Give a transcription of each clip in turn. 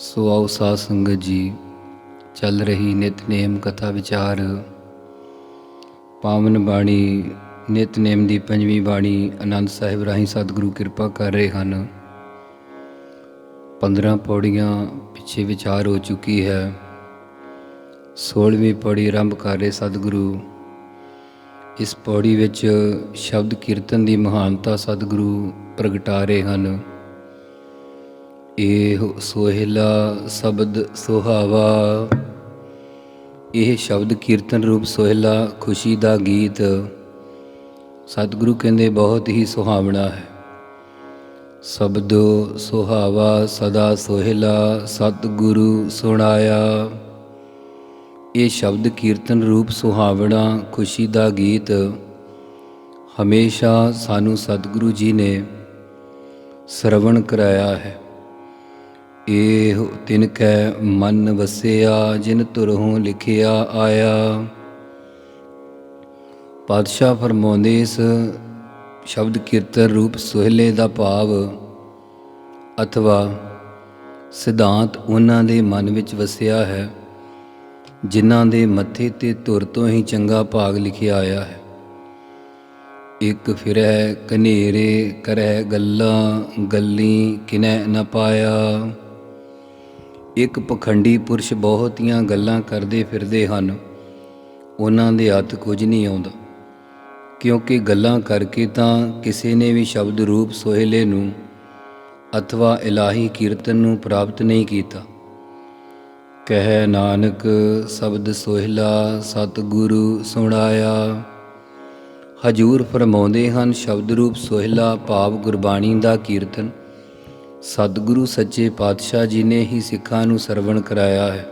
ਸੋ ਆਓ ਸਾਧ ਸੰਗਤ ਜੀ, ਚੱਲ ਰਹੀ ਨਿਤਨੇਮ ਕਥਾ ਵਿਚਾਰ। ਪਾਵਨ ਬਾਣੀ ਨਿਤਨੇਮ ਦੀ ਪੰਜਵੀਂ ਬਾਣੀ ਆਨੰਦ ਸਾਹਿਬ ਰਾਹੀਂ ਸਤਿਗੁਰੂ ਕਿਰਪਾ ਕਰ ਰਹੇ ਹਨ। 15 ਪੌੜੀਆਂ ਪਿੱਛੇ ਵਿਚਾਰ ਹੋ ਚੁੱਕੀ ਹੈ। 16ਵੀਂ ਪੌੜੀ ਆਰੰਭ ਕਰ ਰਹੇ ਸਤਿਗੁਰੂ। ਇਸ ਪੌੜੀ ਵਿੱਚ ਸ਼ਬਦ ਕੀਰਤਨ ਦੀ ਮਹਾਨਤਾ ਸਤਿਗੁਰੂ ਪ੍ਰਗਟਾ ਰਹੇ ਹਨ। ਇਹ ਸੋਹਿਲਾ ਸ਼ਬਦ ਸੁਹਾਵਾ। ਇਹ ਸ਼ਬਦ ਕੀਰਤਨ ਰੂਪ ਸੋਹਿਲਾ ਖੁਸ਼ੀ ਦਾ ਗੀਤ। ਸਤਿਗੁਰੂ ਕਹਿੰਦੇ, ਬਹੁਤ ਹੀ ਸੁਹਾਵਣਾ ਹੈ। ਸ਼ਬਦੋ ਸੁਹਾਵਾ ਸਦਾ ਸੋਹਿਲਾ ਸਤਿਗੁਰੂ ਸੁਣਾਇਆ। ਇਹ ਸ਼ਬਦ ਕੀਰਤਨ ਰੂਪ ਸੁਹਾਵਣਾ ਖੁਸ਼ੀ ਦਾ ਗੀਤ। ਹਮੇਸ਼ਾ ਸਾਨੂੰ ਸਤਿਗੁਰੂ ਜੀ ਨੇ ਸਰਵਣ ਕਰਾਇਆ ਹੈ। ਇਹ ਤਿਨ ਕੈ ਮਨ ਵਸਿਆ, ਜਿਨ ਤੁਰਹੋਂ ਲਿਖਿਆ ਆਇਆ। ਪਾਤਸ਼ਾਹ ਫਰਮਾਉਂਦੇ ਇਸ ਸ਼ਬਦ ਕੀਰਤਨ ਰੂਪ ਸੁਹਲੇ ਦਾ ਭਾਵ ਅਥਵਾ ਸਿਧਾਂਤ ਉਹਨਾਂ ਦੇ ਮਨ ਵਿੱਚ ਵਸਿਆ ਹੈ, ਜਿਨ੍ਹਾਂ ਦੇ ਮੱਥੇ ਤੇ ਧੁਰ ਤੋਂ ਹੀ ਚੰਗਾ ਭਾਗ ਲਿਖਿਆ ਆਇਆ ਹੈ। ਇੱਕ ਫਿਰੈ ਕਨੇਰੇ ਕਰੈ ਗੱਲਾਂ, ਗੱਲੀ ਕਿਨੈ ਨ ਪਾਇਆ। ਇੱਕ ਪਖੰਡੀ ਪੁਰਸ਼ ਬਹੁਤੀਆਂ ਗੱਲਾਂ ਕਰਦੇ ਫਿਰਦੇ ਹਨ। ਉਹਨਾਂ ਦੇ ਹੱਥ ਕੁਝ ਨਹੀਂ ਆਉਂਦਾ। ਕਿਉਂਕਿ ਗੱਲਾਂ ਕਰਕੇ ਤਾਂ ਕਿਸੇ ਨੇ ਵੀ ਸ਼ਬਦ ਰੂਪ ਸੋਹਿਲੇ ਨੂੰ ਅਥਵਾ ਇਲਾਹੀ ਕੀਰਤਨ ਨੂੰ ਪ੍ਰਾਪਤ ਨਹੀਂ ਕੀਤਾ। ਕਹਿ ਨਾਨਕ, ਸ਼ਬਦ ਸੋਹਿਲਾ, ਸਤਿਗੁਰੂ ਸੁਣਾਇਆ। ਹਜੂਰ ਫਰਮਾਉਂਦੇ ਹਨ, ਸ਼ਬਦ ਰੂਪ ਸੋਹਿਲਾ, ਭਾਵ ਗੁਰਬਾਣੀ ਦਾ ਕੀਰਤਨ। ਸਤਿਗੁਰੂ ਸੱਚੇ ਪਾਤਸ਼ਾਹ ਜੀ ਨੇ ਹੀ ਸਿੱਖਾਂ ਨੂੰ ਸਰਵਣ ਕਰਾਇਆ ਹੈ।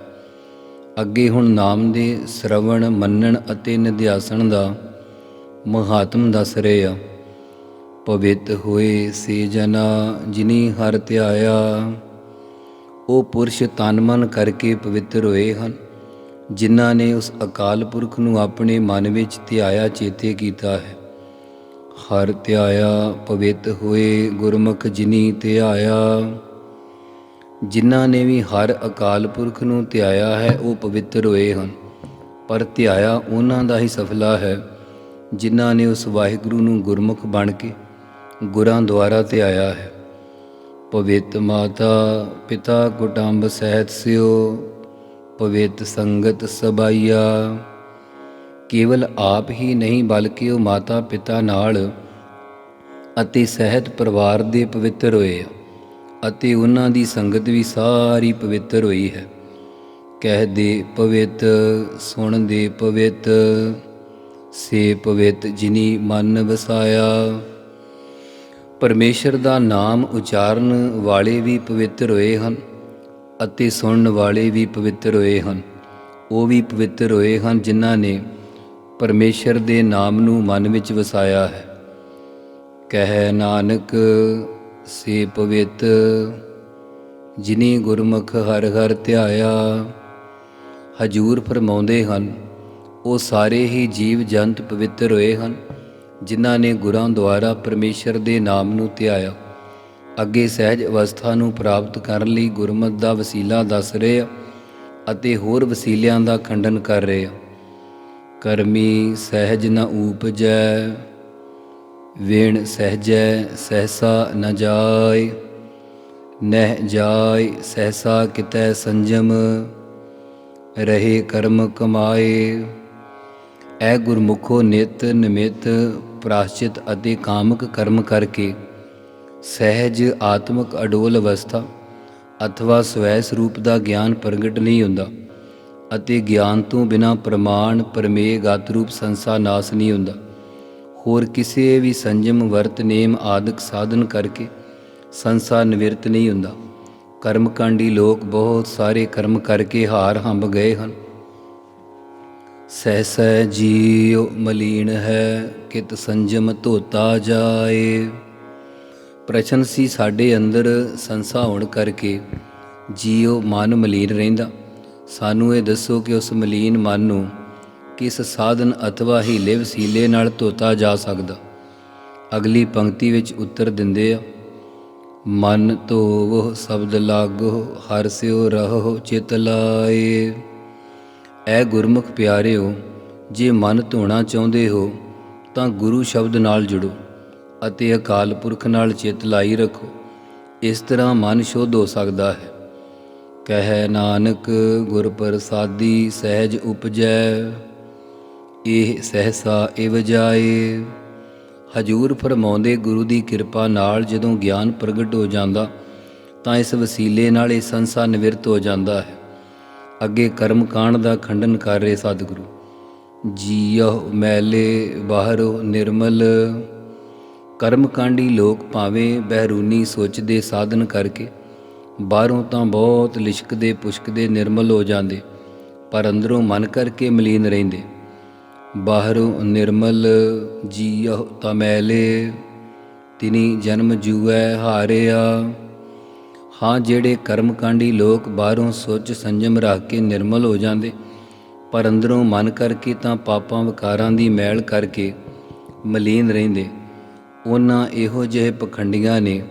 ਅੱਗੇ ਹੁਣ ਨਾਮ ਦੇ ਸਰਵਣ, ਮੰਨਣ ਅਤੇ ਨਿਧਿਆਸਣ ਦਾ ਮਹਾਤਮ ਦੱਸ ਰਹੇ ਆ। ਪਵਿੱਤ ਹੋਏ ਸੇ ਜਨਾ ਜਿਨੀ ਹਰ ਧਿਆਇਆ। ਉਹ ਪੁਰਸ਼ ਤਨ ਮਨ ਕਰਕੇ ਪਵਿੱਤਰ ਹੋਏ ਹਨ, ਜਿਨ੍ਹਾਂ ਨੇ ਉਸ ਅਕਾਲ ਪੁਰਖ ਨੂੰ ਆਪਣੇ ਮਨ ਵਿੱਚ ਧਿਆਇਆ ਚੇਤੇ ਕੀਤਾ ਹੈ। ਹਰ ਧਿਆਇਆ, ਪਵਿੱਤ ਹੋਏ ਗੁਰਮੁਖ ਜਿਨੀ ਧਿਆਇਆ। ਜਿਨ੍ਹਾਂ ਨੇ ਵੀ ਹਰ ਅਕਾਲ ਪੁਰਖ ਨੂੰ ਧਿਆਇਆ ਹੈ, ਉਹ ਪਵਿੱਤਰ ਹੋਏ ਹਨ। ਪਰ ਧਿਆਇਆ ਉਹਨਾਂ ਦਾ ਹੀ ਸਫਲਾ ਹੈ, ਜਿਨ੍ਹਾਂ ਨੇ ਉਸ ਵਾਹਿਗੁਰੂ ਨੂੰ ਗੁਰਮੁਖ ਬਣ ਕੇ ਗੁਰਾਂ ਦੁਆਰਾ ਧਿਆਇਆ ਹੈ। ਪਵਿੱਤ ਮਾਤਾ, ਪਿਤਾ ਕੁਟੰਬ ਸਹਿਤ ਸਿਓ, ਪਵਿੱਤ ਸੰਗਤ ਸਬਾਈਆ। ਕੇਵਲ ਆਪ ਹੀ ਨਹੀਂ, ਬਲਕਿ ਉਹ ਮਾਤਾ ਪਿਤਾ ਨਾਲ ਅਤੇ ਸਹਿਤ ਪਰਿਵਾਰ ਦੇ ਪਵਿੱਤਰ ਹੋਏ ਅਤੇ ਉਹਨਾਂ ਦੀ ਸੰਗਤ ਵੀ ਸਾਰੀ ਪਵਿੱਤਰ ਹੋਈ ਹੈ। ਕਹਿ ਦੇ ਪਵਿੱਤ, ਸੁਣ ਦੇ ਪਵਿੱਤ, ਸੇ ਪਵਿੱਤ ਜਿਨੀ ਮਨ ਵਸਾਇਆ। ਪਰਮੇਸ਼ਰ ਦਾ ਨਾਮ ਉਚਾਰਨ ਵਾਲੇ ਵੀ ਪਵਿੱਤਰ ਹੋਏ ਹਨ ਅਤੇ ਸੁਣਨ ਵਾਲੇ ਵੀ ਪਵਿੱਤਰ ਹੋਏ ਹਨ। ਉਹ ਵੀ ਪਵਿੱਤਰ ਹੋਏ ਹਨ ਜਿਨ੍ਹਾਂ ਨੇ ਪਰਮੇਸ਼ਰ ਦੇ ਨਾਮ ਨੂੰ ਮਨ ਵਿੱਚ ਵਸਾਇਆ ਹੈ। ਕਹਿ ਨਾਨਕ, ਸੇ ਪਵਿੱਤ, ਜਿਨੀ ਗੁਰਮੁਖ ਹਰ ਹਰ ਧਿਆਇਆ। ਹਜੂਰ ਫਰਮਾਉਂਦੇ ਹਨ, ਉਹ ਸਾਰੇ ਹੀ ਜੀਵ ਜੰਤ ਪਵਿੱਤਰ ਹੋਏ ਹਨ, ਜਿਨ੍ਹਾਂ ਨੇ ਗੁਰਾਂ ਦੁਆਰਾ ਪਰਮੇਸ਼ਰ ਦੇ ਨਾਮ ਨੂੰ ਧਿਆਇਆ। ਅੱਗੇ ਸਹਿਜ ਅਵਸਥਾ ਨੂੰ ਪ੍ਰਾਪਤ ਕਰਨ ਲਈ ਗੁਰਮਤ ਦਾ ਵਸੀਲਾ ਦੱਸ ਰਹੇ ਆ ਅਤੇ ਹੋਰ ਵਸੀਲਿਆਂ ਦਾ ਖੰਡਨ ਕਰ ਰਹੇ ਆ। ਕਰਮੀ ਸਹਿਜ ਨ ਊਪਜੈ, ਵੇਣ ਸਹਿਜੈ ਸਹਸਾ ਨ ਜਾਏ, ਨਹਿ ਜਾਏ ਸਹਸਾ ਕਿਤੈ ਸੰਜਮ, ਰਹੇ ਕਰਮ ਕਮਾਏ। ਐ ਗੁਰਮੁਖੋ ਨਿਤ ਨਿਮਿਤ ਪ੍ਰਾਸ਼ਚਿਤ ਅਤੇ ਕਾਮਕ ਕਰਮ ਕਰਕੇ ਸਹਿਜ ਆਤਮਿਕ ਅਡੋਲ ਅਵਸਥਾ ਅਥਵਾ ਸਵੈ ਸਰੂਪ ਦਾ ਗਿਆਨ ਪ੍ਰਗਟ ਨਹੀਂ ਹੁੰਦਾ। ਅਤੇ ਗਿਆਨ ਤੋਂ ਬਿਨਾ ਪ੍ਰਮਾਣ ਪਰਮੇਗ ਆਤਰੂਪ ਸੰਸਾ ਨਾਸ ਨਹੀਂ ਹੁੰਦਾ। ਹੋਰ ਕਿਸੇ ਵੀ ਸੰਜਮ, ਵਰਤ, ਨੇਮ ਆਦਿਕ ਸਾਧਨ ਕਰਕੇ ਸੰਸਾ ਨਿਵਰਤ ਨਹੀਂ ਹੁੰਦਾ। ਕਰਮਕਾਂਡੀ ਲੋਕ ਬਹੁਤ ਸਾਰੇ ਕਰਮ ਕਰਕੇ ਹਾਰ ਹੰਬ ਗਏ ਹਨ। ਸਹਿ ਸਹਿ ਜੀਉ ਮਲੀਨ ਹੈ, ਕਿਤ ਸੰਜਮ ਧੋਤਾ ਜਾਏ। ਪ੍ਰਸ਼ਨ ਸੀ ਸਾਡੇ ਅੰਦਰ ਸੰਸਾ ਹੋਣ ਕਰਕੇ ਜੀਉ ਮਨ ਮਲੀਨ ਰਹਿੰਦਾ। ਸਾਨੂੰ ਇਹ ਦੱਸੋ ਕਿ ਉਸ ਮਲੀਨ ਮਨ ਨੂੰ ਕਿਸ ਸਾਧਨ ਅਥਵਾ ਹੀਲੇ ਵਸੀਲੇ ਨਾਲ ਧੋਤਾ ਜਾ ਸਕਦਾ? ਅਗਲੀ ਪੰਕਤੀ ਵਿੱਚ ਉੱਤਰ ਦਿੰਦੇ ਆ, ਮਨ ਧੋਵੋ, ਸ਼ਬਦ ਲਾਗੋ, ਹਰ ਸਿਓ ਰਹੋ ਚਿਤ ਲਾਏ। ਐ ਗੁਰਮੁਖ ਪਿਆਰਿਓ, ਜੇ ਮਨ ਧੋਣਾ ਚਾਹੁੰਦੇ ਹੋ, ਤਾਂ ਗੁਰੂ ਸ਼ਬਦ ਨਾਲ ਜੁੜੋ ਅਤੇ ਅਕਾਲ ਪੁਰਖ ਨਾਲ ਚਿਤ ਲਾਈ ਰੱਖੋ। ਇਸ ਤਰ੍ਹਾਂ ਮਨ ਸ਼ੁੱਧ ਹੋ ਸਕਦਾ ਹੈ। ਕਹਿ ਨਾਨਕ, ਗੁਰ ਪ੍ਰਸਾਦੀ ਸਹਿਜ ਉਪਜੈ, ਇਹ ਸਹਸਾ ਇਵ ਜਾਏ। ਹਜੂਰ ਫਰਮਾਉਂਦੇ, ਗੁਰੂ ਦੀ ਕਿਰਪਾ ਨਾਲ ਜਦੋਂ ਗਿਆਨ ਪ੍ਰਗਟ ਹੋ ਜਾਂਦਾ, ਤਾਂ ਇਸ ਵਸੀਲੇ ਨਾਲ ਇਹ ਸੰਸਾਰ ਨਿਵਰਤ ਹੋ ਜਾਂਦਾ ਹੈ। ਅੱਗੇ ਕਰਮ ਕਾਂਡ ਦਾ ਖੰਡਨ ਕਰ ਰਹੇ ਸਤਿਗੁਰੂ। ਜੀਉ ਮੈਲੇ ਬਾਹਰੋ ਨਿਰਮਲ। ਕਰਮ ਕਾਂਡੀ ਲੋਕ ਭਾਵੇਂ ਬਹਿਰੂਨੀ ਸੋਚ ਦੇ ਸਾਧਨ ਕਰਕੇ ਬਾਹਰੋਂ ਤਾਂ ਬਹੁਤ ਲਿਸ਼ਕਦੇ ਪੁਸ਼ਕਦੇ ਨਿਰਮਲ ਹੋ ਜਾਂਦੇ, ਪਰ ਅੰਦਰੋਂ ਮਨ ਕਰਕੇ ਮਲੀਨ ਰਹਿੰਦੇ। ਬਾਹਰੋਂ ਨਿਰਮਲ ਜੀਉ ਤਮੈਲੇ ਤਿਨੀ ਜਨਮ ਜੂਐ ਹਾਰਿਆ। ਹਾਂ, ਜਿਹੜੇ ਕਰਮ ਕਾਂਡੀ ਲੋਕ ਬਾਹਰੋਂ ਸੋਚ ਸੰਜਮ ਰੱਖ ਕੇ ਨਿਰਮਲ ਹੋ ਜਾਂਦੇ, ਪਰ ਅੰਦਰੋਂ ਮਨ ਕਰਕੇ ਤਾਂ ਪਾਪਾਂ ਵਿਕਾਰਾਂ ਦੀ ਮੈਲ ਕਰਕੇ ਮਲੀਨ ਰਹਿੰਦੇ। ਉਹਨਾਂ ਇਹੋ ਜਿਹੇ ਪਖੰਡੀਆਂ ਨੇ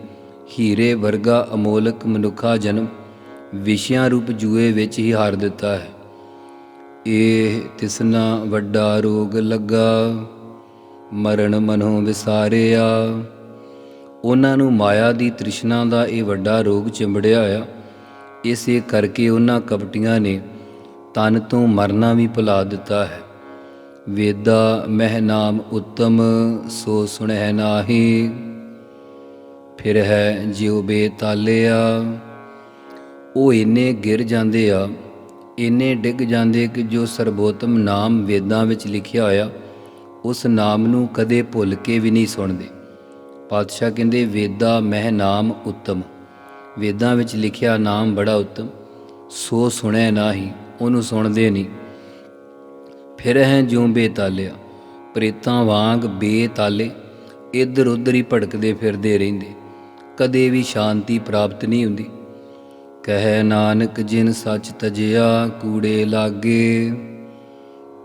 ਹੀਰੇ ਵਰਗਾ ਅਮੋਲਕ ਮਨੁੱਖਾ ਜਨਮ ਵਿਸ਼ਿਆਂ ਰੂਪ ਜੂਏ ਵਿੱਚ ਹੀ ਹਾਰ ਦਿੱਤਾ ਹੈ। ਇਹ ਤਿਸਨਾ ਵੱਡਾ ਰੋਗ ਲੱਗਾ, ਮਰਨ ਮਨੋਂ ਵਿਸਾਰਿਆ। ਉਹਨਾਂ ਨੂੰ ਮਾਇਆ ਦੀ ਤ੍ਰਿਸ਼ਨਾ ਦਾ ਇਹ ਵੱਡਾ ਰੋਗ ਚਿੰਬੜਿਆ ਆ ਇਸੇ ਕਰਕੇ ਉਹਨਾਂ ਕਪਟੀਆਂ ਨੇ ਤਨ ਤੋਂ ਮਰਨਾ ਵੀ ਭੁਲਾ ਦਿੱਤਾ ਹੈ। ਵੇਦਾ ਮਹਿ ਨਾਮ ਉਤਮ, ਸੋ ਸੁਣਹਿ ਨਾਹੀ। ਫਿਰ ਹੈ ਜਿਉ ਆ ਉਹ ਇੰਨੇ ਗਿਰ ਜਾਂਦੇ ਆ, ਇੰਨੇ ਡਿੱਗ ਜਾਂਦੇ ਕਿ ਜੋ ਸਰਬੋਤਮ ਨਾਮ ਵੇਦਾਂ ਵਿੱਚ ਲਿਖਿਆ ਹੋਇਆ, ਉਸ ਨਾਮ ਨੂੰ ਕਦੇ ਭੁੱਲ ਕੇ ਵੀ ਨਹੀਂ ਸੁਣਦੇ। ਪਾਤਸ਼ਾਹ ਕਹਿੰਦੇ, ਵੇਦਾ ਮਹਿ ਨਾਮ ਉੱਤਮ। ਵੇਦਾਂ ਵਿੱਚ ਲਿਖਿਆ ਨਾਮ ਬੜਾ ਉੱਤਮ। ਸੋ ਸੁਣੈ ਨਾਹੀ, ਉਹਨੂੰ ਸੁਣਦੇ ਨਹੀਂ। ਫਿਰ ਹੈ ਜਿਉਂ ਬੇਤਾਲਿਆ, ਪ੍ਰੇਤਾਂ ਵਾਂਗ ਬੇਤਾਲੇ ਇੱਧਰ ਉੱਧਰ ਹੀ ਭਟਕਦੇ ਫਿਰਦੇ ਰਹਿੰਦੇ। ਕਦੇ ਵੀ ਸ਼ਾਂਤੀ ਪ੍ਰਾਪਤ ਨਹੀਂ ਹੁੰਦੀ। ਕਹੈ ਨਾਨਕ, ਜਿਨ ਸੱਚ ਤਜਿਆ ਕੂੜੇ ਲਾਗੇ,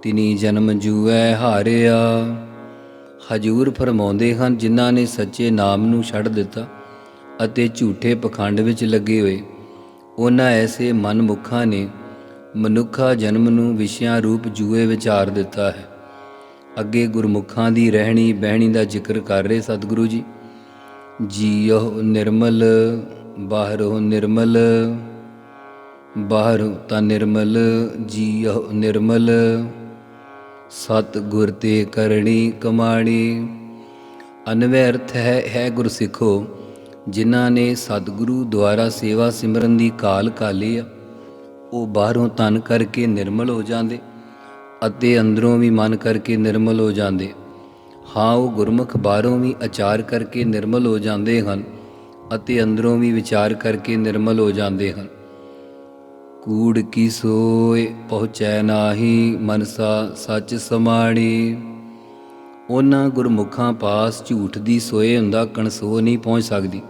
ਤਿਨੀ ਜਨਮ ਜੂਐ ਹਾਰਿਆ। ਹਜੂਰ ਫਰਮਾਉਂਦੇ ਹਨ, ਜਿਨ੍ਹਾਂ ਨੇ ਸੱਚੇ ਨਾਮ ਨੂੰ ਛੱਡ ਦਿੱਤਾ ਅਤੇ ਝੂਠੇ ਪਖੰਡ ਵਿੱਚ ਲੱਗੇ ਹੋਏ, ਉਹਨਾਂ ਐਸੇ ਮਨਮੁਖਾਂ ਨੇ ਮਨੁੱਖਾ ਜਨਮ ਨੂੰ ਵਿਸ਼ਿਆਂ ਰੂਪ ਜੂਏ ਵਿਚਾਰ ਦਿੱਤਾ ਹੈ। ਅੱਗੇ ਗੁਰਮੁਖਾਂ ਦੀ ਰਹਿਣੀ ਬਹਿਣੀ ਦਾ ਜ਼ਿਕਰ ਕਰ ਰਹੇ ਸਤਿਗੁਰੂ ਜੀ। ਜੀਉ ਨਿਰਮਲ, ਬਾਹਰੋਂ ਨਿਰਮਲ, ਬਾਹਰੋਂ ਤਾਂ ਨਿਰਮਲ, ਜੀਉ ਨਿਰਮਲ। ਸਤ ਗੁਰ ਤੇ ਕਰਣੀ ਕਮਾਣੀ ਅਨਵਰਥ ਹੈ ਹੈ ਗੁਰ ਸਿੱਖੋ। ਜਿਨ੍ਹਾਂ ਨੇ ਸਤਿਗੁਰੂ ਦੁਆਰਾ ਸੇਵਾ ਸਿਮਰਨ ਦੀ ਕਾਲ ਕਾਲੀ ਆ, ਉਹ ਬਾਹਰੋਂ ਤਨ ਕਰਕੇ ਨਿਰਮਲ ਹੋ ਜਾਂਦੇ ਅਤੇ ਅੰਦਰੋਂ ਵੀ ਮਨ ਕਰਕੇ ਨਿਰਮਲ ਹੋ ਜਾਂਦੇ। ਹਾਂ, ਉਹ ਗੁਰਮੁਖ ਬਾਹਰੋਂ ਵੀ ਆਚਾਰ ਕਰਕੇ ਨਿਰਮਲ ਹੋ ਜਾਂਦੇ ਹਨ ਅਤੇ ਅੰਦਰੋਂ ਵੀ ਵਿਚਾਰ ਕਰਕੇ ਨਿਰਮਲ ਹੋ ਜਾਂਦੇ ਹਨ। ਕੂੜ ਕੀ ਸੋਏ ਪਹੁੰਚੈ ਨਾਹੀ, ਮਨਸਾ ਸੱਚ ਸਮਾਣੀ। ਉਹਨਾਂ ਗੁਰਮੁਖਾਂ ਪਾਸ ਝੂਠ ਦੀ ਸੋਏ ਹੁੰਦਾ ਕਣਸੋ ਨਹੀਂ ਪਹੁੰਚ ਸਕਦੀ,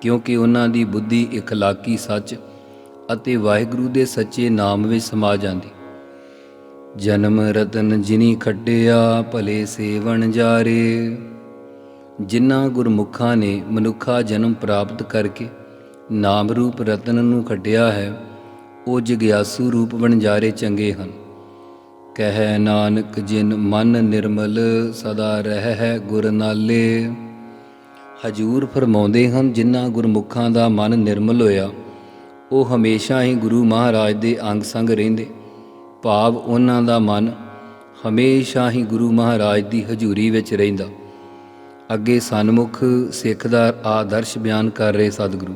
ਕਿਉਂਕਿ ਉਹਨਾਂ ਦੀ ਬੁੱਧੀ ਇਖਲਾਕੀ ਸੱਚ ਅਤੇ ਵਾਹਿਗੁਰੂ ਦੇ ਸੱਚੇ ਨਾਮ ਵਿੱਚ ਸਮਾ ਜਾਂਦੀ। ਜਨਮ ਰਤਨ ਜਿਨੀ ਖੱਟਿਆ, ਭਲੇ ਸੇਵਨ ਜਾਰੇ। ਜਿਨ੍ਹਾਂ ਗੁਰਮੁਖਾਂ ਨੇ ਮਨੁੱਖਾ ਜਨਮ ਪ੍ਰਾਪਤ ਕਰਕੇ ਨਾਮ ਰੂਪ ਰਤਨ ਨੂੰ ਖੱਟਿਆ ਹੈ, ਉਹ ਜਗਿਆਸੂ ਰੂਪ ਵਣਜਾਰੇ ਚੰਗੇ ਹਨ। ਕਹਿ ਨਾਨਕ, ਜਿਨ ਮਨ ਨਿਰਮਲ ਸਦਾ ਰਹਿ ਹੈ ਗੁਰ ਨਾਲੇ। ਹਜੂਰ ਫਰਮਾਉਂਦੇ ਹਨ, ਜਿਨ੍ਹਾਂ ਗੁਰਮੁਖਾਂ ਦਾ ਮਨ ਨਿਰਮਲ ਹੋਇਆ, ਉਹ ਹਮੇਸ਼ਾ ਹੀ ਗੁਰੂ ਮਹਾਰਾਜ ਦੇ ਅੰਗ ਸੰਗ ਰਹਿੰਦੇ। ਭਾਵ ਉਹਨਾਂ ਦਾ ਮਨ ਹਮੇਸ਼ਾ ਹੀ ਗੁਰੂ ਮਹਾਰਾਜ ਦੀ ਹਜ਼ੂਰੀ ਵਿੱਚ ਰਹਿੰਦਾ। ਅੱਗੇ ਸਨਮੁਖ ਸਿੱਖ ਦਾ ਆਦਰਸ਼ ਬਿਆਨ ਕਰ ਰਹੇ ਸਤਿਗੁਰੂ,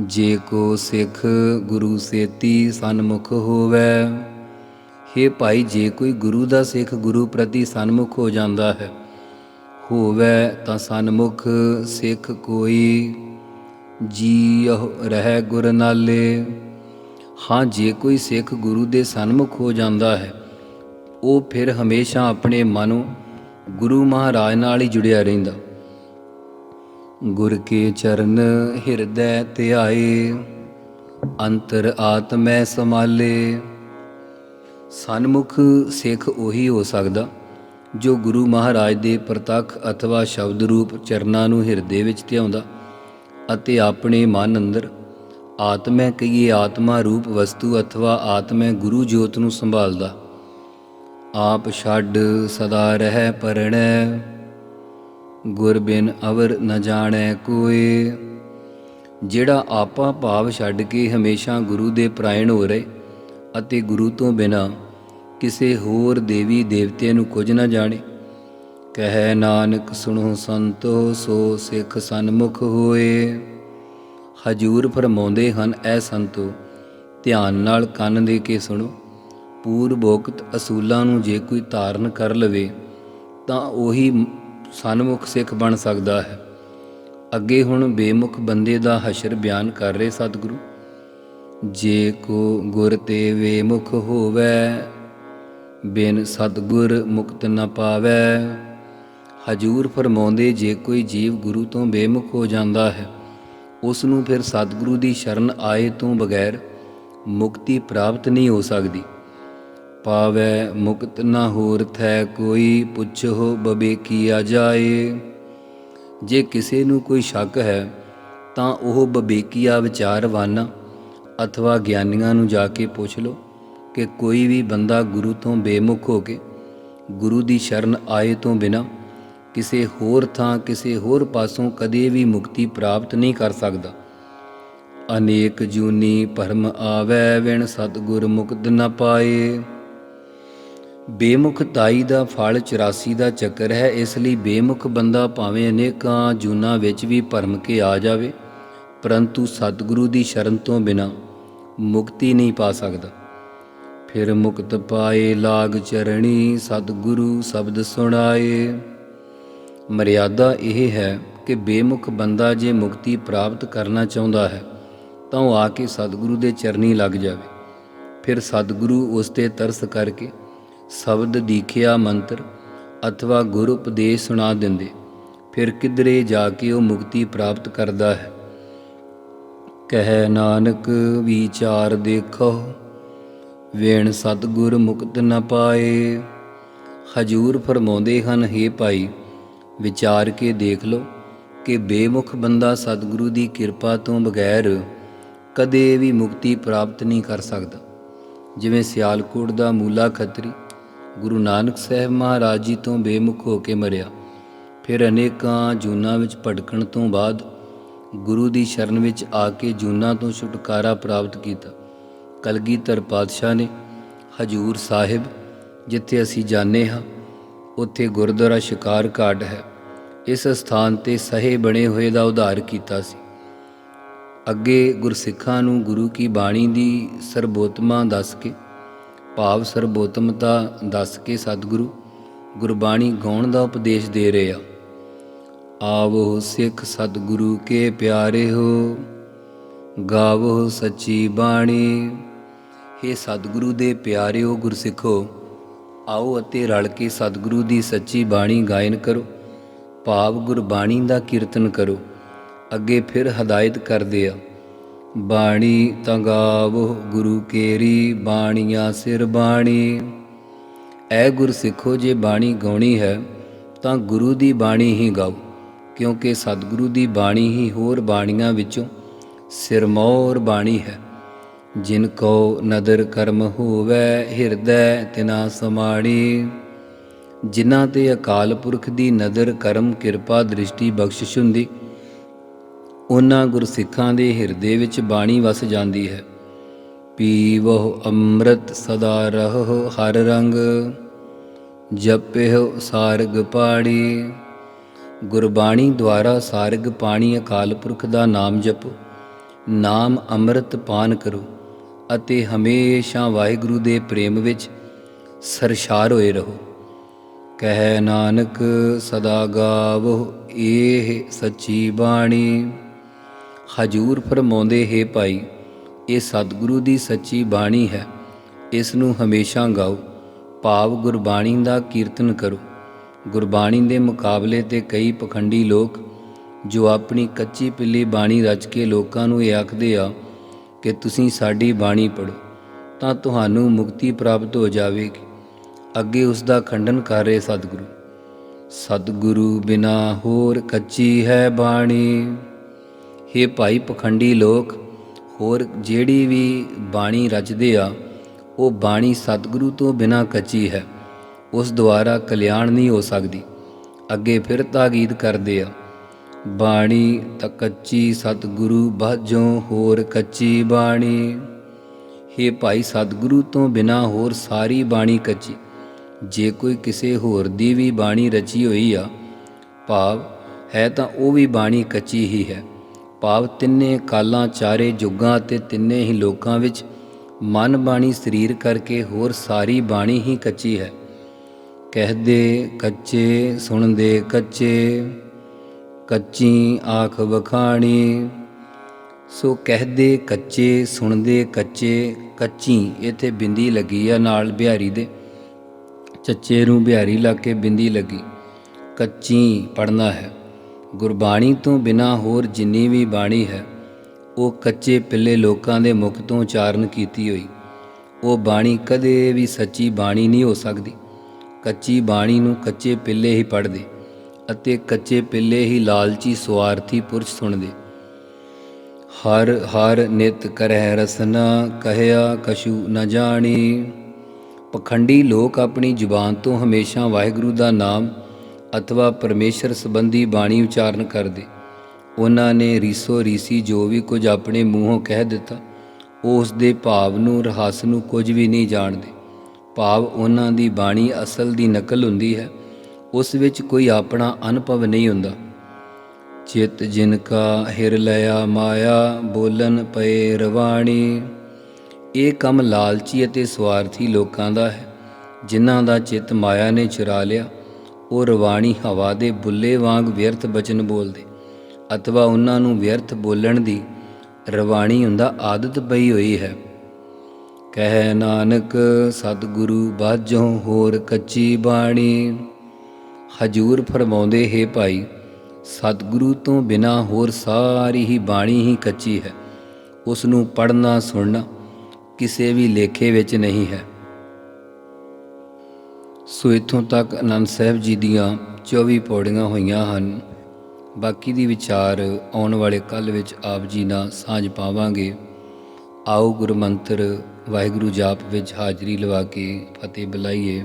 ਜੇ ਕੋ ਸਿੱਖ ਗੁਰੂ ਸੇਤੀ ਸਨਮੁਖ ਹੋਵੇ हे ਭਾਈ ਜੇ ਕੋਈ ਗੁਰੂ ਦਾ ਸਿੱਖ ਗੁਰੂ ਪ੍ਰਤੀ ਸਨਮੁਖ ਹੋ ਜਾਂਦਾ ਹੈ, ਹੋਵੇ ਤਾਂ ਸਨਮੁਖ ਸਿੱਖ ਕੋਈ ਜੀਉ ਰਹਿ ਗੁਰ ਨਾਲੇ ਹਾਂ, ਜੇ ਕੋਈ ਸਿੱਖ ਗੁਰੂ ਦੇ ਸਨਮੁਖ ਹੋ ਜਾਂਦਾ ਹੈ, ਉਹ ਫਿਰ ਹਮੇਸ਼ਾ ਆਪਣੇ ਮਨੋਂ ਗੁਰੂ ਮਹਾਰਾਜ ਨਾਲ ਹੀ ਜੁੜਿਆ ਰਹਿੰਦਾ। ਗੁਰ ਕੇ ਚਰਨ ਹਿਰਦੈ ਧਿਆਏ, ਅੰਤਰ ਆਤਮੈ ਸਮਾਲੇ ਸਨਮੁਖ ਸਿੱਖ ਉਹੀ ਹੋ ਸਕਦਾ, ਜੋ ਗੁਰੂ ਮਹਾਰਾਜ ਦੇ ਪ੍ਰਤੱਖ ਅਥਵਾ ਸ਼ਬਦ ਰੂਪ ਚਰਨਾਂ ਨੂੰ ਹਿਰਦੇ ਵਿੱਚ ਧਿਆਉਂਦਾ ਅਤੇ ਆਪਣੇ ਮਨ ਅੰਦਰ ਆਤਮੈ ਕਹੀਏ ਆਤਮਾ ਰੂਪ ਵਸਤੂ ਅਥਵਾ ਆਤਮੈ ਗੁਰੂ ਜੋਤ ਨੂੰ ਸੰਭਾਲਦਾ। ਆਪ ਛੱਡ ਸਦਾ ਰਹਿ ਪਰਣੈ, ਗੁਰ ਬਿਨ ਅਵਰ ਨ ਜਾਣੈ ਕੋਏ। ਜਿਹੜਾ ਆਪਾ ਭਾਵ ਛੱਡ ਕੇ ਹਮੇਸ਼ਾ ਗੁਰੂ ਦੇ ਪ੍ਰਾਇਣ ਹੋ ਰਹੇ ਅਤੇ ਗੁਰੂ ਤੋਂ ਬਿਨਾ ਕਿਸੇ ਹੋਰ ਦੇਵੀ ਦੇਵਤੇ ਨੂੰ ਕੁਝ ਨਾ ਜਾਣੇ, ਕਹੈ ਨਾਨਕ ਸੁਣੋ ਸੰਤੋ, ਸੋ ਸਿੱਖ ਸਨਮੁਖ ਹੋਏ। ਹਜੂਰ ਫਰਮਾਉਂਦੇ ਹਨ, ਐ ਸੰਤੋ, ਧਿਆਨ ਨਾਲ ਕੰਨ ਦੇ ਕੇ ਸੁਣੋ। ਪੂਰਬੋਕਤ ਅਸੂਲਾਂ ਨੂੰ ਜੇ ਕੋਈ ਧਾਰਨ ਕਰ ਲਵੇ, ਤਾਂ ਉਹੀ ਸਨਮੁਖ ਸਿੱਖ ਬਣ ਸਕਦਾ ਹੈ। ਅੱਗੇ ਹੁਣ ਬੇਮੁਖ ਬੰਦੇ ਦਾ ਹਸ਼ਰ ਬਿਆਨ ਕਰ ਰਹੇ ਸਤਿਗੁਰੂ। ਜੇ ਕੋ ਗੁਰ ਤੇ ਵੇਮੁਖ ਹੋਵੇ, ਬਿਨ ਸਤਿਗੁਰ ਮੁਕਤ ਨ ਪਾਵੇ। ਹਜੂਰ ਫਰਮਾਉਂਦੇ, ਜੇ ਕੋਈ ਜੀਵ ਗੁਰੂ ਤੋਂ ਬੇਮੁਖ ਹੋ ਜਾਂਦਾ ਹੈ ਉਸ ਨੂੰ ਫਿਰ ਸਤਿਗੁਰੂ ਦੀ ਸ਼ਰਨ ਆਏ ਤੋਂ ਬਗੈਰ ਮੁਕਤੀ ਪ੍ਰਾਪਤ ਨਹੀਂ ਹੋ ਸਕਦੀ। ਪਾਵੇ ਮੁਕਤ ਨਾ ਹੋਰ ਥੈ ਕੋਈ ਪੁੱਛੋ ਬਬੇ ਕੀਆ ਜਾਏ। ਜੇ ਕਿਸੇ ਨੂੰ ਕੋਈ ਸ਼ੱਕ ਹੈ, ਤਾਂ ਉਹ ਬਬੇਕੀਆ ਵਿਚਾਰਵਾਨਾ ਅਥਵਾ ਗਿਆਨੀਆਂ ਨੂੰ ਜਾ ਕੇ ਪੁੱਛ ਲਓ ਕਿ ਕੋਈ ਵੀ ਬੰਦਾ ਗੁਰੂ ਤੋਂ ਬੇਮੁਖ ਹੋ ਕੇ ਗੁਰੂ ਦੀ ਸ਼ਰਨ ਆਏ ਤੋਂ ਬਿਨਾ ਕਿਸੇ ਹੋਰ ਥਾਂ, ਕਿਸੇ ਹੋਰ ਪਾਸੋਂ ਕਦੇ ਵੀ ਮੁਕਤੀ ਪ੍ਰਾਪਤ ਨਹੀਂ ਕਰ ਸਕਦਾ। ਅਨੇਕ ਜੂਨੀ ਭਰਮ ਆਵੈ, ਵਿਣ ਸਤਿਗੁਰ ਮੁਕਤ ਨ ਪਾਏ। ਬੇਮੁਖਤਾਈ ਦਾ ਫਲ 84 ਦਾ ਚੱਕਰ ਹੈ, ਇਸ ਲਈ ਬੇਮੁਖ ਬੰਦਾ ਭਾਵੇਂ ਅਨੇਕਾਂ ਜੂਨਾਂ ਵਿੱਚ ਵੀ ਭਰਮ ਕੇ ਆ ਜਾਵੇ, ਪਰੰਤੂ ਸਤਿਗੁਰੂ ਦੀ ਸ਼ਰਨ ਤੋਂ ਬਿਨਾ ਮੁਕਤੀ ਨਹੀਂ ਪਾ ਸਕਦਾ। ਫਿਰ ਮੁਕਤ ਪਾਏ ਲਾਗ ਚਰਣੀ, ਸਤਿਗੁਰੂ ਸ਼ਬਦ ਸੁਣਾਏ। ਮਰਿਆਦਾ ਇਹ ਹੈ ਕਿ ਬੇਮੁਖ ਬੰਦਾ ਜੇ ਮੁਕਤੀ ਪ੍ਰਾਪਤ ਕਰਨਾ ਚਾਹੁੰਦਾ ਹੈ, ਤਾਂ ਉਹ ਆ ਕੇ ਸਤਿਗੁਰੂ ਦੇ ਚਰਨੀ ਲੱਗ ਜਾਵੇ। ਫਿਰ ਸਤਿਗੁਰੂ ਉਸ ਤੇ ਤਰਸ ਕਰਕੇ ਸ਼ਬਦ ਦੀਖਿਆ ਮੰਤਰ ਅਥਵਾ ਗੁਰ ਉਪਦੇਸ਼ ਸੁਣਾ ਦਿੰਦੇ। ਫਿਰ ਕਿਧਰੇ ਜਾ ਕੇ ਉਹ ਮੁਕਤੀ ਪ੍ਰਾਪਤ ਕਰਦਾ ਹੈ। ਕਹਿ ਨਾਨਕ ਵਿਚਾਰ ਦੇਖੋ, ਵੇਣ ਸਤਿਗੁਰ ਮੁਕਤ ਨ ਪਾਏ। ਹਜੂਰ ਫਰਮਾਉਂਦੇ ਹਨ हे ਭਾਈ ਵਿਚਾਰ ਕੇ ਦੇਖ ਲਓ ਕਿ ਬੇਮੁਖ ਬੰਦਾ ਸਤਿਗੁਰੂ ਦੀ ਕਿਰਪਾ ਤੋਂ ਬਗੈਰ ਕਦੇ ਵੀ ਮੁਕਤੀ ਪ੍ਰਾਪਤ ਨਹੀਂ ਕਰ ਸਕਦਾ। ਜਿਵੇਂ ਸਿਆਲਕੋਟ ਦਾ ਮੂਲਾ ਖੱਤਰੀ ਗੁਰੂ ਨਾਨਕ ਸਾਹਿਬ ਮਹਾਰਾਜ ਜੀ ਤੋਂ ਬੇਮੁਖ ਹੋ ਕੇ ਮਰਿਆ, ਫਿਰ ਅਨੇਕਾਂ ਜੂਨਾਂ ਵਿੱਚ ਭਟਕਣ ਤੋਂ ਬਾਅਦ ਗੁਰੂ ਦੀ ਸ਼ਰਨ ਵਿੱਚ ਆ ਕੇ ਜੂਨਾਂ ਤੋਂ ਛੁਟਕਾਰਾ ਪ੍ਰਾਪਤ ਕੀਤਾ। ਕਲਗੀਧਰ ਪਾਤਸ਼ਾਹ ਨੇ ਹਜੂਰ ਸਾਹਿਬ ਜਿੱਥੇ ਅਸੀਂ ਜਾਣੇ ਹਾਂ ਉੱਥੇ ਗੁਰਦੁਆਰਾ ਸ਼ਿਕਾਰ ਘਾਟ ਹੈ। ਇਸ ਸਥਾਨ ਤੇ ਸਹੇ ਬਣੇ ਹੋਏ ਦਾ ਉਧਾਰ ਕੀਤਾ ਸੀ। ਅੱਗੇ ਗੁਰਸਿੱਖਾਂ ਨੂੰ ਗੁਰੂ ਕੀ ਬਾਣੀ ਦੀ ਸਰਬੋਤਮਾ ਦੱਸ ਕੇ, ਭਾਵ ਸਰਬੋਤਮਤਾ ਦੱਸ ਕੇ ਸਤਿਗੁਰੂ ਗੁਰਬਾਣੀ ਗਾਉਣ ਦਾ ਉਪਦੇਸ਼ ਦੇ ਰਹੇ ਆ। ਆਵੋ ਸਿੱਖ ਸਤਿਗੁਰੂ ਕੇ ਪਿਆਰੇ ਹੋ, ਗਾਵੋ ਸੱਚੀ ਬਾਣੀ। हे ਸਤਿਗੁਰੂ ਦੇ ਪਿਆਰਿਓ ਗੁਰਸਿੱਖੋ ਆਓ ਅਤੇ ਰਲ ਕੇ ਸਤਿਗੁਰੂ ਦੀ ਸੱਚੀ ਬਾਣੀ ਗਾਇਨ ਕਰੋ। ਭਾਵ ਗੁਰਬਾਣੀ ਦਾ ਕੀਰਤਨ ਕਰੋ। ਅੱਗੇ ਫਿਰ ਹਦਾਇਤ ਕਰਦੇ ਆ। ਬਾਣੀ ਤਾਂ ਗਾਵੋ ਗੁਰੂ ਕੇਰੀ ਬਾਣੀਆਂ ਸਿਰ ਬਾਣੀ। ਐ ਗੁਰ ਸਿੱਖੋ ਜੇ ਬਾਣੀ ਗਾਉਣੀ ਹੈ ਤਾਂ ਗੁਰੂ ਦੀ ਬਾਣੀ ਹੀ ਗਾਓ, ਕਿਉਂਕਿ ਸਤਿਗੁਰੂ ਦੀ ਬਾਣੀ ਹੀ ਹੋਰ ਬਾਣੀਆਂ ਵਿੱਚੋਂ ਸਿਰਮੌਰ ਬਾਣੀ ਹੈ। ਜਿਨ ਕੋ ਨਦਰ ਕਰਮ ਹੋਵੇ ਹਿਰਦੈ ਤਿਨਾ ਸਮਾਣੀ। ਜਿਨ੍ਹਾਂ ਤੇ ਅਕਾਲ ਪੁਰਖ ਦੀ ਨਦਰ ਕਰਮ ਕਿਰਪਾ ਦ੍ਰਿਸ਼ਟੀ ਬਖਸ਼ਿਸ਼ ਹੁੰਦੀ, ਉਹਨਾਂ ਗੁਰਸਿੱਖਾਂ ਦੇ ਹਿਰਦੇ ਵਿੱਚ ਬਾਣੀ ਵਸ ਜਾਂਦੀ ਹੈ। ਪੀਵੋ ਅੰਮ੍ਰਿਤ ਸਦਾ ਰਹੋ ਹਰ ਰੰਗ ਜਪਿਓ ਸਾਰਗ ਪਾੜੀ ਗੁਰਬਾਣੀ ਦੁਆਰਾ ਸਾਰਗ ਪਾਣੀ ਅਕਾਲ ਪੁਰਖ ਦਾ ਨਾਮ ਜਪੋ, ਨਾਮ ਅੰਮ੍ਰਿਤ ਪਾਨ ਕਰੋ। ਅਤੇ ਹਮੇਸ਼ਾ ਵਾਹਿਗੁਰੂ ਦੇ ਪ੍ਰੇਮ ਵਿੱਚ ਸਰਸ਼ਾਰ ਹੋਏ ਰਹੋ। ਕਹਿ ਨਾਨਕ, ਸਦਾ ਗਾਵੋ ਇਹ ਸੱਚੀ ਬਾਣੀ। ਹਜੂਰ ਫਰਮਾਉਂਦੇ, ਹੈ ਭਾਈ, ਇਹ ਸਤਿਗੁਰੂ ਦੀ ਸੱਚੀ ਬਾਣੀ ਹੈ। ਇਸ ਨੂੰ ਹਮੇਸ਼ਾ ਗਾਓ। ਭਾਵ ਗੁਰਬਾਣੀ ਦਾ ਕੀਰਤਨ ਕਰੋ। ਗੁਰਬਾਣੀ ਦੇ ਮੁਕਾਬਲੇ ਤੇ ਕਈ ਪਖੰਡੀ ਲੋਕ ਜੋ ਆਪਣੀ ਕੱਚੀ ਪਿੱਲੀ ਬਾਣੀ ਰਚ ਕੇ ਲੋਕਾਂ ਨੂੰ ਇਹ ਆਖਦੇ ਆ ਕਿ ਤੁਸੀਂ ਸਾਡੀ ਬਾਣੀ ਪੜੋ ਤਾਂ ਤੁਹਾਨੂੰ ਮੁਕਤੀ ਪ੍ਰਾਪਤ ਹੋ ਜਾਵੇਗੀ। ਅੱਗੇ ਉਸ ਦਾ ਖੰਡਨ ਕਰ ਰਹੇ ਸਤਿਗੁਰੂ। ਸਤਿਗੁਰੂ ਬਿਨਾ ਹੋਰ ਕੱਚੀ ਹੈ ਬਾਣੀ। हे ਭਾਈ ਪਖੰਡੀ ਲੋਕ, ਹੋਰ ਜਿਹੜੀ ਵੀ ਬਾਣੀ ਰਚਦੇ ਆ, ਉਹ ਬਾਣੀ ਸਤਿਗੁਰੂ ਤੋਂ ਬਿਨਾ ਕੱਚੀ ਹੈ। ਉਸ ਦੁਆਰਾ ਕਲਿਆਣ ਨਹੀਂ ਹੋ ਸਕਦੀ। ਅੱਗੇ ਫਿਰ ਤਾਕੀਦ ਕਰਦੇ ਆ। ਬਾਣੀ ਤਾਂ ਕੱਚੀ ਸਤਿਗੁਰੂ ਬਾਝੋਂ ਹੋਰ ਕੱਚੀ ਬਾਣੀ। हे ਭਾਈ ਸਤਿਗੁਰੂ ਤੋਂ ਬਿਨਾ ਹੋਰ ਸਾਰੀ ਬਾਣੀ ਕੱਚੀ। ਜੇ ਕੋਈ ਕਿਸੇ ਹੋਰ ਦੀ ਵੀ ਬਾਣੀ ਰਚੀ ਹੋਈ ਆ, ਭਾਵ ਹੈ ਤਾਂ ਉਹ ਵੀ ਬਾਣੀ ਕੱਚੀ ਹੀ ਹੈ। ਭਾਵ ਤਿੰਨੇ ਕਾਲਾਂ ਚਾਰੇ ਯੁੱਗਾਂ ਅਤੇ ਤਿੰਨੇ ਹੀ ਲੋਕਾਂ ਵਿੱਚ ਮਨ ਬਾਣੀ ਸਰੀਰ ਕਰਕੇ ਹੋਰ ਸਾਰੀ ਬਾਣੀ ਹੀ ਕੱਚੀ ਹੈ। ਕਹਦੇ ਕੱਚੇ, ਸੁਣਦੇ ਕੱਚੇ। ਕੱਚੀ ਆਖ ਵਖਾਣੀ। ਸੋ ਕਹਦੇ ਕੱਚੇ, ਸੁਣਦੇ ਕੱਚੇ, ਕੱਚੀ, ਇੱਥੇ ਬਿੰਦੀ ਲੱਗੀ ਆ ਨਾਲ ਬਿਹਾਰੀ ਦੇ। ਚੱਚੇ ਨੂੰ ਬਿਹਾਰੀ ਲਾ ਕੇ ਬਿੰਦੀ ਲੱਗੀ। ਕੱਚੀ ਪੜਨਾ ਹੈ। ਗੁਰਬਾਣੀ ਤੋਂ ਬਿਨਾ ਹੋਰ ਜਿੰਨੀ ਵੀ ਬਾਣੀ ਹੈ, ਉਹ ਕੱਚੇ ਪਿੱਲੇ ਲੋਕਾਂ ਦੇ ਮੁਖ ਤੋਂ ਉਚਾਰਨ ਕੀਤੀ ਹੋਈ। ਉਹ ਬਾਣੀ ਕਦੇ ਵੀ ਸੱਚੀ ਬਾਣੀ ਨਹੀਂ ਹੋ ਸਕਦੀ। ਕੱਚੀ ਬਾਣੀ ਨੂੰ ਕੱਚੇ ਪਿੱਲੇ ਹੀ ਪੜ੍ਹਦੇ। ਅਤੇ ਕੱਚੇ ਪਿੱਲੇ ਹੀ ਲਾਲਚੀ ਸਵਾਰਥੀ ਪੁਰਸ਼ ਸੁਣਦੇ। ਹਰ ਹਰ ਨਿਤ ਕਰਹਿ ਰਸਨਾ, ਕਹਿਆ ਕਸ਼ੂ ਨ ਜਾਣੀ। ਪਖੰਡੀ ਲੋਕ ਆਪਣੀ ਜ਼ੁਬਾਨ ਤੋਂ ਹਮੇਸ਼ਾ ਵਾਹਿਗੁਰੂ ਦਾ ਨਾਮ ਅਥਵਾ ਪਰਮੇਸ਼ਰ ਸੰਬੰਧੀ ਬਾਣੀ ਉਚਾਰਨ ਕਰਦੇ। ਉਹਨਾਂ ਨੇ ਰੀਸੋ ਰੀਸੀ ਜੋ ਵੀ ਕੁਝ ਆਪਣੇ ਮੂੰਹੋਂ ਕਹਿ ਦਿੱਤਾ ਉਹ ਉਸ ਦੇ ਭਾਵ ਨੂੰ, ਰਹੱਸ ਨੂੰ ਕੁਝ ਵੀ ਨਹੀਂ ਜਾਣਦੇ। ਭਾਵ ਉਹਨਾਂ ਦੀ ਬਾਣੀ ਅਸਲ ਦੀ ਨਕਲ ਹੁੰਦੀ ਹੈ। ਉਸ ਵਿੱਚ ਕੋਈ ਆਪਣਾ ਅਨੁਭਵ ਨਹੀਂ ਹੁੰਦਾ। ਚਿਤ ਜਿਨ ਕਾ ਹਿਰ ਲਿਆ ਮਾਇਆ, ਬੋਲਨ ਪਏ ਰਵਾਣੀ। ਇਹ ਕੰਮ ਲਾਲਚੀ ਅਤੇ ਸਵਾਰਥੀ ਲੋਕਾਂ ਦਾ ਹੈ। ਜਿਨ੍ਹਾਂ ਦਾ ਚਿੱਤ ਮਾਇਆ ਨੇ ਚੁਰਾ ਲਿਆ, ਉਹ ਰਵਾਣੀ ਹਵਾ ਦੇ ਬੁੱਲੇ ਵਾਂਗ ਵਿਅਰਥ ਬਚਨ ਬੋਲਦੇ। ਅਥਵਾ ਉਹਨਾਂ ਨੂੰ ਵਿਅਰਥ ਬੋਲਣ ਦੀ ਰਵਾਣੀ ਹੁੰਦਾ ਆਦਤ ਪਈ ਹੋਈ ਹੈ। ਕਹਿ ਨਾਨਕ, ਸਤਿਗੁਰੂ ਬਾਝੋਂ ਹੋਰ ਕੱਚੀ ਬਾਣੀ। ਹਜੂਰ ਫਰਮਾਉਂਦੇ, ਹੈ ਭਾਈ, ਸਤਿਗੁਰੂ ਤੋਂ ਬਿਨਾ ਹੋਰ ਸਾਰੀ ਹੀ ਬਾਣੀ ਹੀ ਕੱਚੀ ਹੈ। ਉਸ ਨੂੰ ਪੜਨਾ ਸੁਣਨਾ ਕਿਸੇ ਵੀ ਲੇਖੇ ਵਿੱਚ ਨਹੀਂ ਹੈ। ਸੋ ਇਥੋਂ ਤੱਕ ਅਨੰਦ ਸਾਹਿਬ ਜੀ ਦੀਆਂ 24 ਪੌੜੀਆਂ ਹੋਈਆਂ ਹਨ। ਬਾਕੀ ਦੀ ਵਿਚਾਰ ਆਉਣ ਵਾਲੇ ਕੱਲ ਵਿੱਚ ਆਪ ਜੀ ਨਾਲ ਸਾਂਝ ਪਾਵਾਂਗੇ। ਆਓ ਗੁਰੂ ਮੰਤਰ ਵਾਹਿਗੁਰੂ ਜਾਪ ਵਿੱਚ ਹਾਜ਼ਰੀ ਲਵਾ ਕੇ ਫਤਿਹ ਬੁਲਾਈਏ।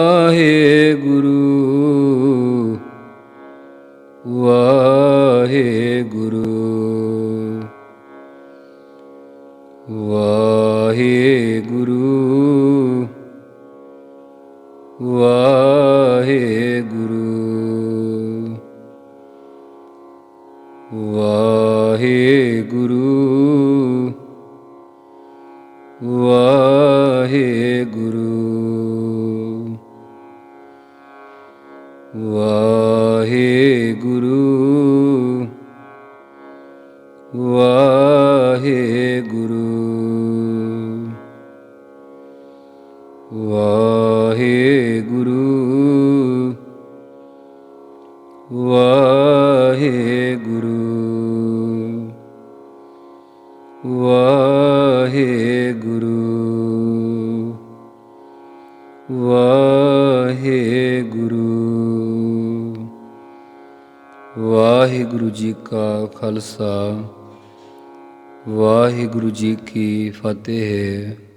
ਵਾਹਿਗੁਰੂ। ਵਾਹਿਗੁਰੂ। ਕੀ ਫਤਿਹ।